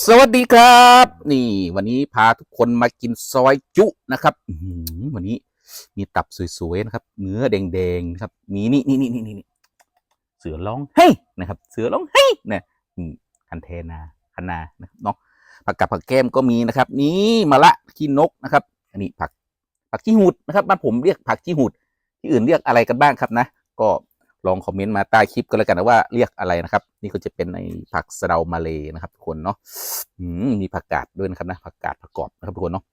สวัสดีครับ นี่ วันนี้พาทุกคนมากินซอยจุนะครับวันนี้มีตับสวยๆนะครับ เนื้อแดงๆนะครับ มีนี่นี่นี่นี่นี่เสือร้องเฮ้ยนะครับ เสือร้องเฮ้ยนะนี่คันเทนาคันนานะครับเนาะผักกับผักแก้มก็มีนะครับ นี่มะละขี้นกนะครับ อันนี้ผักผักขี้หูดนะครับบ้านผมเรียกผักขี้หูดที่อื่นเรียกอะไรกันบ้างครับนะ ก็ ลองคอมเมนต์มาใต้คลิปก็แล้วกันนะว่าเรียกอะไรนะครับ นี่ก็จะเป็นในผักสะเดามาเลนะครับทุกคนเนาะมีผักกาดด้วยนะครับนะผักกาดผักกรอบนะครับทุกคนเนาะ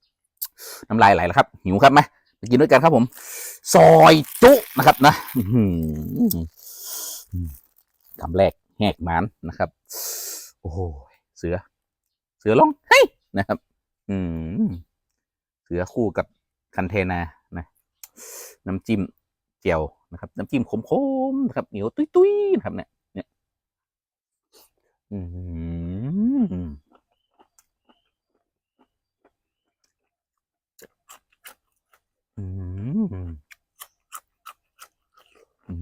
น้ำลายไหลแล้วครับ หิวครับไหมไปกินด้วยกันครับผม ซอยจุนะครับนะคำแรกแหกหมันนะครับ โอ้โหเสือ เสือร้องเฮ้ยนะครับ อืมเสือคู่กับคันเทนานะ น้ำจิ้มเจียว นะครับน้ำจิ้มขมๆนะครับเหนียวตุ้ยๆนะครับเนี่ยเนี่ยอืมอืมอื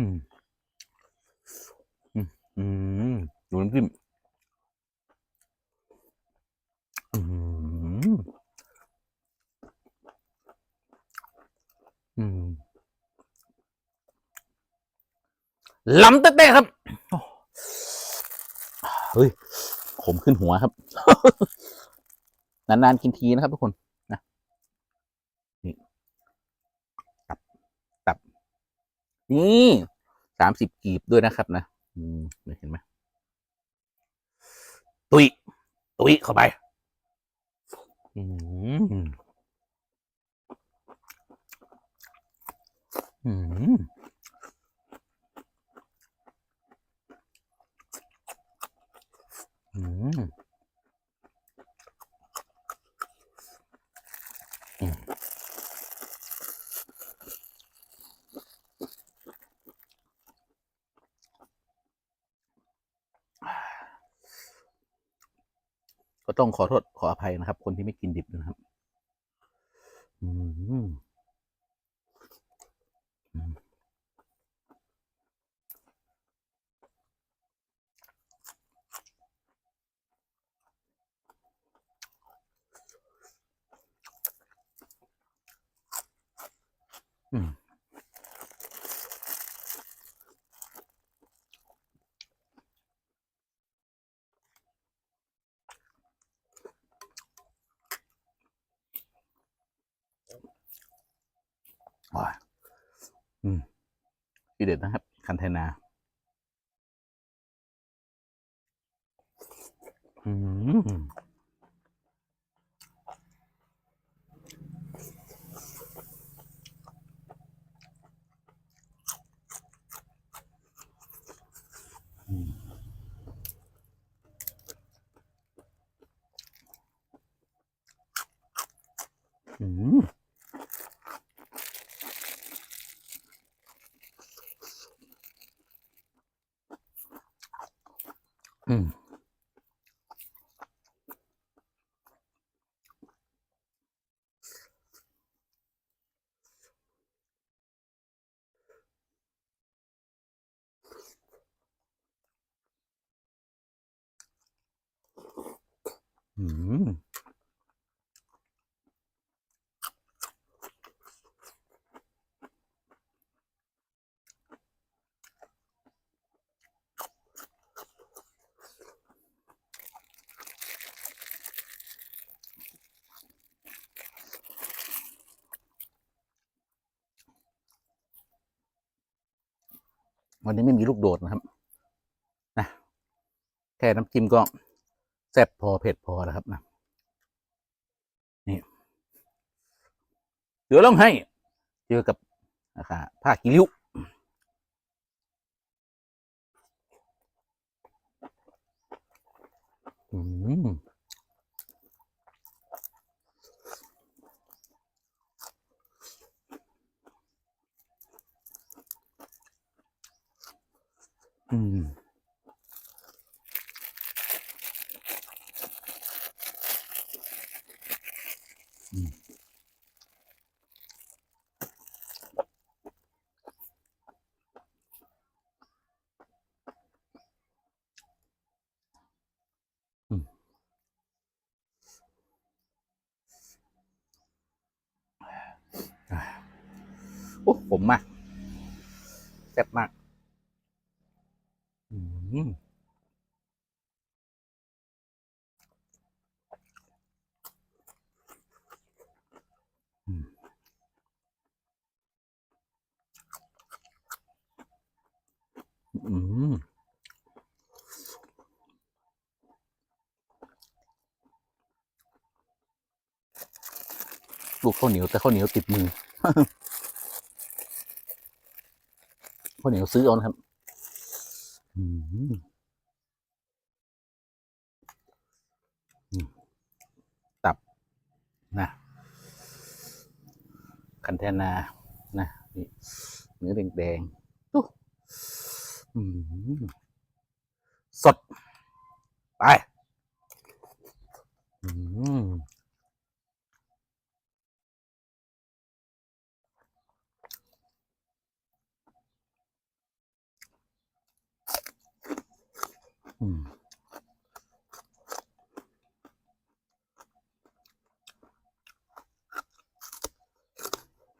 มอืมอืมดูน้ำจิ้มอืมอืม ล้ำเต้ๆครับโอ้เฮ้ยขมขึ้นหัวครับ นานๆกินทีนะครับ ทุกคนนะนี่ตับตับ นี่สามสิบกีบด้วยนะครับ นะอืมเห็นไหมตุยตุยเข้าไปอืมอืม อืมอืม ก็ต้องขอโทษขออภัยนะครับ คนที่ไม่กินดิบนะครับ อืมอืมอืมว้ายอืมที เด็ดนะครับ คันเทนาอืม อืม อืม อืม วันนี้ไม่มีลูกโดดนะครับนะแค่น้ำจิ้มก็แซ่บพอเผ็ดพอนะครับนะนี่เดี๋ยวต้องให้เจอกับนะคะผ้ากิริ้วอืม ผมมากแซ่บมากอืมอืมลูกข้าวเหนียวแต่ข้าวเหนียวติดมือ ข้าวเหนียวซื้อเอานะครับตับนะคันเทนานะนี่เนื้อแดงๆตุ๊สด ไป อืม อืม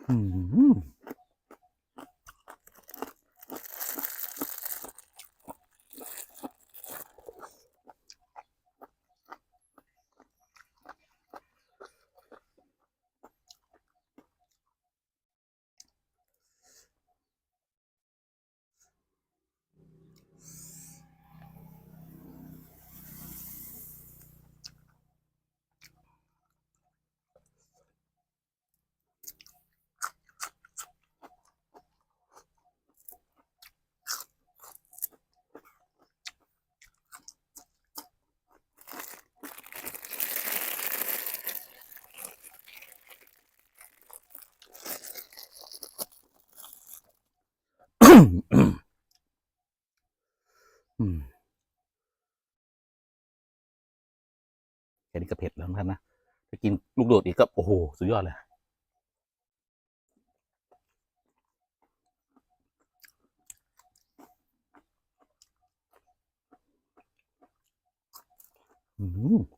อื ครับนะถ้ากินลูกโดดอีกก็โอ้โห สุดยอดเลย อืม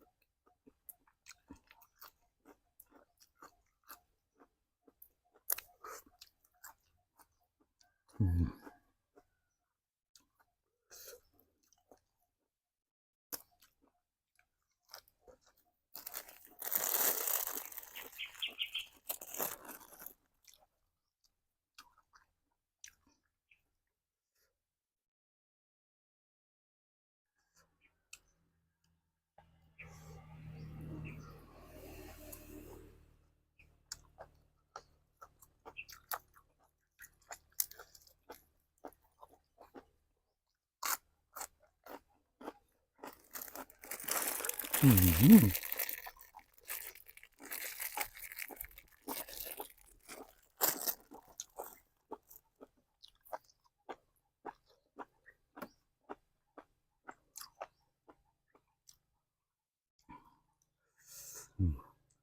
อืม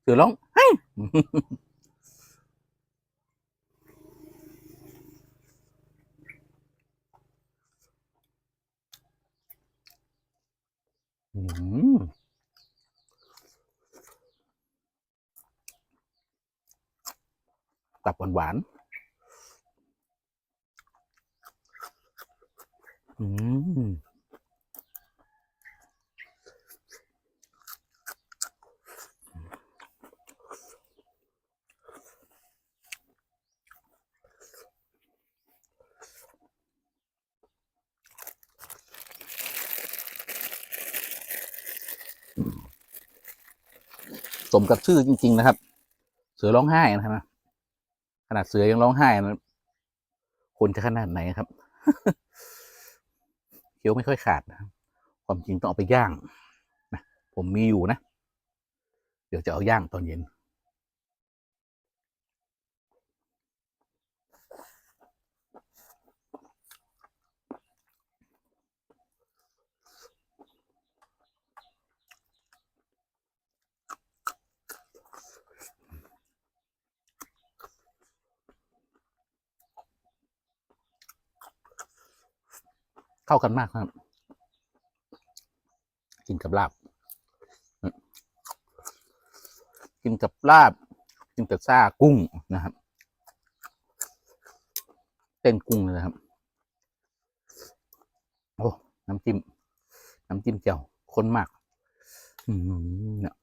เสือร้องไห้อืมตับ หวาน อืมสมกับชื่อจริง ๆ นะครับ เสือร้องไห้นะครับ ขนาดเสือยังร้องไห้นะคนจะขนาดไหนครับเคี้ยวไม่ค่อยขาดนะครับความจริงต้องเอาไปย่างนะผมมีอยู่นะ เดี๋ยวจะเอาย่างตอนเย็น เข้ากันมากครับ กินกับลาบ กินกับลาบ กินกับซ่ากุ้งนะครับ เต้นกุ้งเลยนะครับ โอ้น้ำจิ้ม น้ำจิ้มเจียวข้นมากอเนี่ย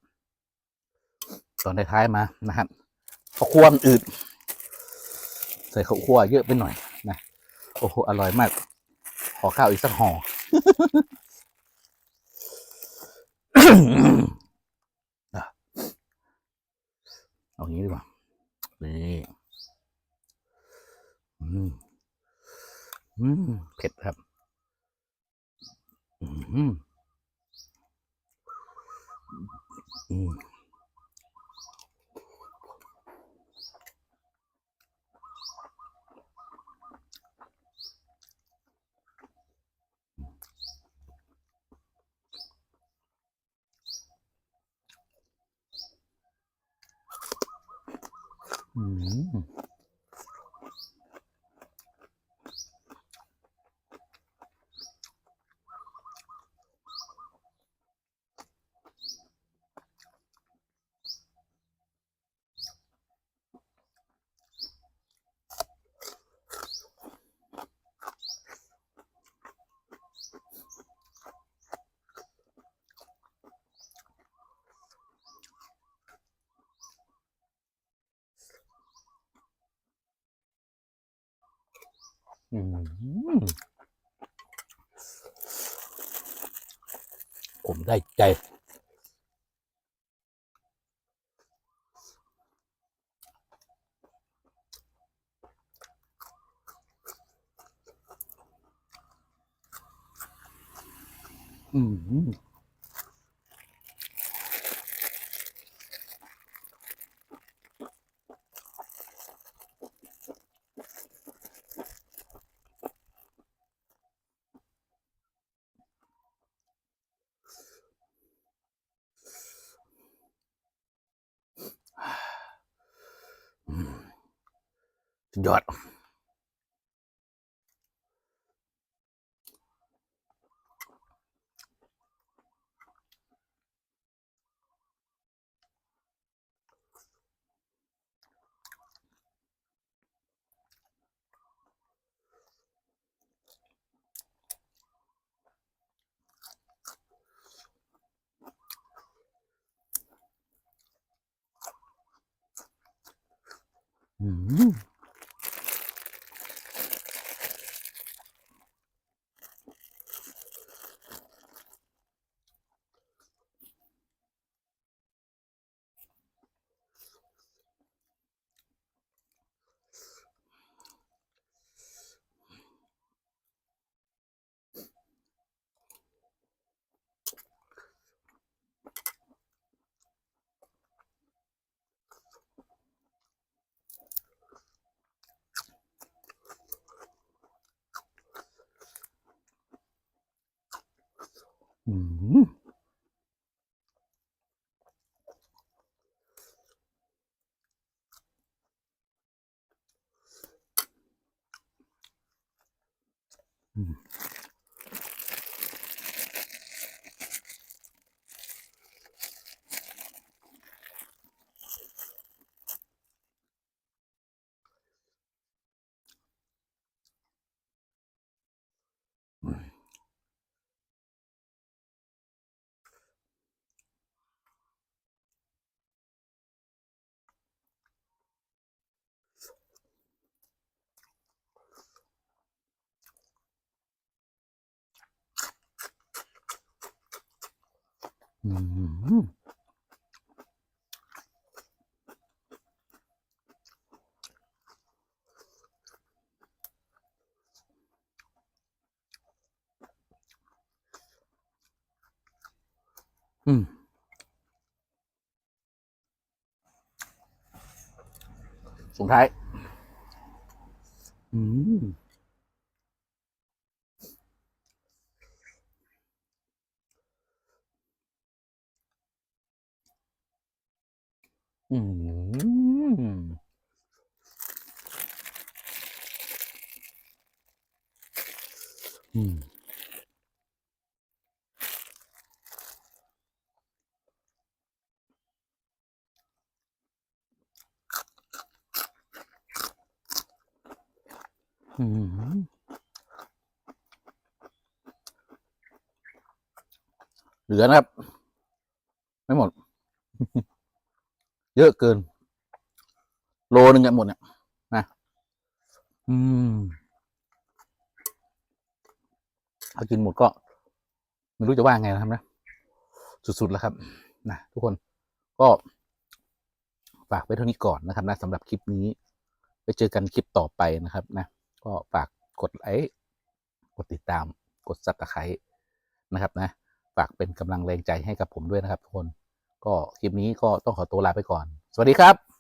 ตอนท้ายๆมานะครับข้าวคั่วนอืดใส่ข้าวคั่วเยอะไปหน่อยนะโอ้โหอร่อยมาก อข้าวอีกสักห่ออะเอาอย่างนี้ดีกว่า นี่อืมอืมเผ็ดครับ อืมอืม ผมได้ใจ อืม ยอดอืมอื ม อืมอืม ส่งท้าย อืม อืม อืมอืมเหลือนะครับ ไม่หมด เยอะเกิน โลนึงอะหมดเนี่ยนะ อืม ถ้ากินหมดก็ไม่รู้จะว่าไงนะครับนะสุดๆแล้วครับนะทุกคนก็ฝากไว้เท่านี้ก่อนนะครับนะสำหรับคลิปนี้ไปเจอกันคลิปต่อไปนะครับนะก็ฝากกดไลค์กดติดตามกดซับสไครต์นะครับนะฝากเป็นกำลังแรงใจให้กับผมด้วยนะครับทุกคน ก็คลิปนี้ก็ต้องขอตัวลาไปก่อน สวัสดีครับ